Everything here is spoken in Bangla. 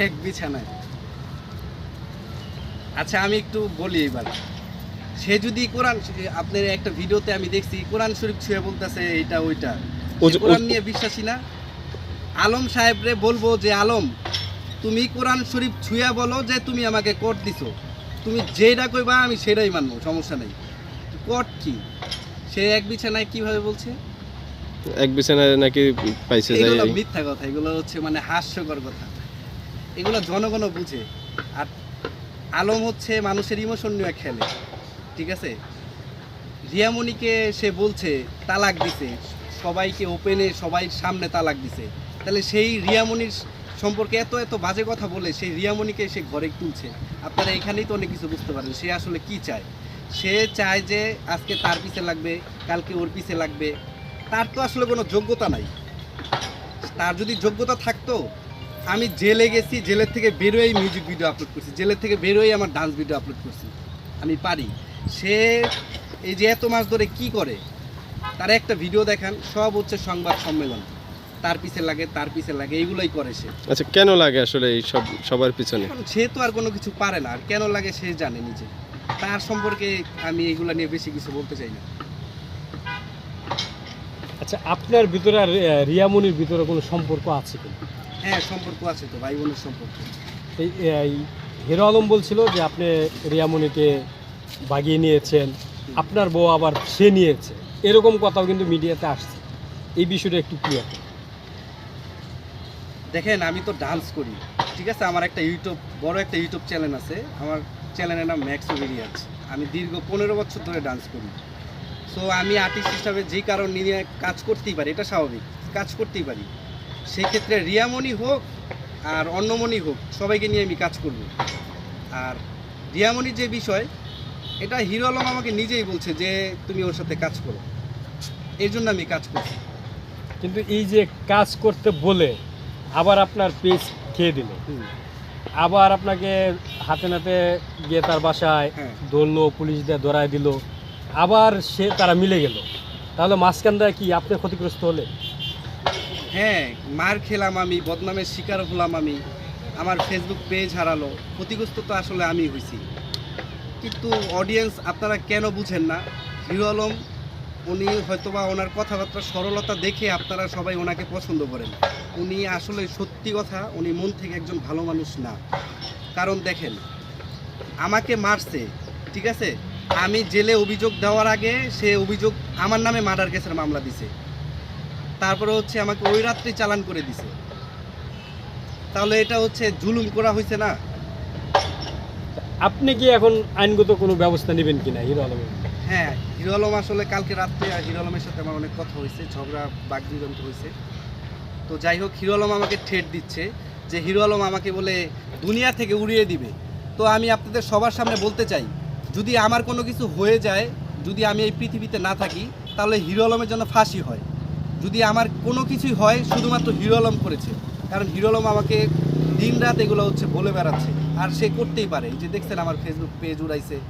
এক বিছানায়। আচ্ছা আমি একটু বলি এবার। সে যদি কোরআন আপনার একটা ভিডিওতে আমি দেখছি কোরআন শরীফ ছুঁয়ে বলতেছে এইটা ওইটা। কোরআন নিয়ে বিশ্বাসী না? আলম সাহেবরে বলব যে আলম তুমি কোরআন শরীফ ছুঁয়া বলো যে তুমি আমাকে কোট দিছো। তুমি যেটা কইবা আমি সেটাই মানবো সমস্যা নেই। কোট কি? সে এক বিছানায় কীভাবে বলছে? এক বিছানায় নাকি পাইছে মিথ্যা কথা এগুলো হচ্ছে মানে হাস্যকর কথা। এগুলো জনগণও বুঝে। আর আলম হচ্ছে মানুষের ইমোশন নিয়ে খেলে, ঠিক আছে? রিয়ামণিকে সে বলছে, তালাক দিছে। সবাইকে ওপেনে সবাই সামনে তালাক দিছে। তাহলে সেই রিয়ামণির সম্পর্কে এত এত বাজে কথা বলে সেই রিয়ামণিকে সে ঘরে তুলছে। আপনারা এখানেই তো অনেক কিছু বুঝতে পারেন সে আসলে কি চায়? সে চায় যে আজকে তার পিছে লাগবে, কালকে ওর পিছে লাগবে। তার তো আসলে কোনো যোগ্যতা নাই। তার যদি যোগ্যতা থাকতো আমি জেলে গেছি জেলের থেকে বেরোই মিউজিক ভিডিও আপলোড করছি। জেলের থেকে বেরোই আমার ডান্স ভিডিও আপলোড করছি। আমি পারি। সে এই যে এত মাস ধরে কি করে? তার একটা ভিডিও দেখান সব হচ্ছে সংবাদ সম্মেলন। তার পিছে লাগে তার পিছে লাগে এইগুলোই করে সে। আচ্ছা কেন লাগে আসলে এই সব সবার পিছনে? সে তো আর কোনো কিছু পারে না। আর কেন লাগে সে জানে নিজে। তার সম্পর্কে আমি এগুলা নিয়ে বেশি কিছু বলতে চাই না। আচ্ছা আপনার ভিতরে আর রিয়ামনির ভিতরে কোনো সম্পর্ক আছে কিনা? হ্যাঁ সম্পর্ক আছে তো ভাই বোনের সম্পর্ক। এই এই হিরো আলম বলছিল যে আপনি রিয়ামনিকে বাগিয়ে নিয়েছেন আপনার বউ আবার সে নিয়েছে। এরকম কথাও কিন্তু মিডিয়াতে আসছে। এই বিষয়টা একটু ক্লিয়ার দেখেন আমি তো ডান্স করি ঠিক আছে? আমার একটা ইউটিউব বড় একটা ইউটিউব চ্যানেল আছে। আমার চ্যানেলের নাম ম্যাক্স রিয়াজ আমি দীর্ঘ পনেরো বছর ধরে ডান্স করি। সো আমি আর্টিস্ট হিসাবে যে কারণ নিয়ে কাজ করতেই পারি এটা স্বাভাবিক কাজ করতেই পারি। সেক্ষেত্রে রিয়ামণি হোক আর অন্নমণি হোক সবাইকে নিয়ে আমি কাজ করব। আর রিয়ামণির যে বিষয় এটা হিরো আলম আমাকে নিজেই বলছে যে তুমি ওর সাথে কাজ করো। এর জন্য আমি কাজ করছি। কিন্তু এই যে কাজ করতে বলে আবার আপনার পেজ খেয়ে দিল। আবার আপনাকে হাতে নাতে গিয়ে তার বাসায় হ্যাঁ। ধরলো পুলিশ দিয়ে ধরায় দিল আবার সে তারা মিলে গেল। তাহলে মাঝখানটায় কি আপনি ক্ষতিগ্রস্ত হলে? হ্যাঁ মার খেলাম আমি, বদনামের শিকার হলাম আমি। আমার ফেসবুক পেজ হারালো। ক্ষতিগ্রস্ত তো আসলে আমি হয়েছি কিন্তু অডিয়েন্স আপনারা কেন বুঝেন না? হিরো আলম, উনি হয়তোবা ওনার কথাবার্তা সরলতা দেখে আপনারা সবাই ওনাকে পছন্দ করেন। উনি আসলে সত্যি কথা, উনি মন থেকে একজন ভালো মানুষ না। কারণ দেখেন, আমাকে মারছে, ঠিক আছে? আমি জেলে অভিযোগ দেওয়ার আগে সে অভিযোগ আমার নামে মার্ডার কেসের মামলা দিছে। তারপরে হচ্ছে আমাকে ওই রাত্রি চালান করে দিছে। তাহলে এটা হচ্ছে জুলুম করা হয়েছে না? আপনি কি এখন আইনগত কোনো ব্যবস্থা নেবেন কিনা হিরো আলমের? হ্যাঁ হিরো আলম আসলে কালকে রাত্রে আর হিরো আলমের সাথে আমার অনেক কথা হয়েছে ঝগড়া বাগবিদন্ত হয়েছে তো যাই হোক হিরো আলম আমাকে ঠেট দিচ্ছে যে হিরো আলম আমাকে বলে দুনিয়া থেকে উড়িয়ে দিবে। তো আমি আপনাদের সবার সামনে বলতে চাই যদি আমার কোনো কিছু হয়ে যায় যদি আমি এই পৃথিবীতে না থাকি তাহলে হিরো আলমের জন্য ফাঁসি হয়। যদি আমার কোনো কিছুই হয়, শুধুমাত্র হিরো আলম করেছে। কারণ হিরো আলম আমাকে দিন রাত এগুলো হচ্ছে বলে বেড়াচ্ছে। আর সে করতেই পারে। যে দেখছেন আমার ফেসবুক পেজ উড়াইছে।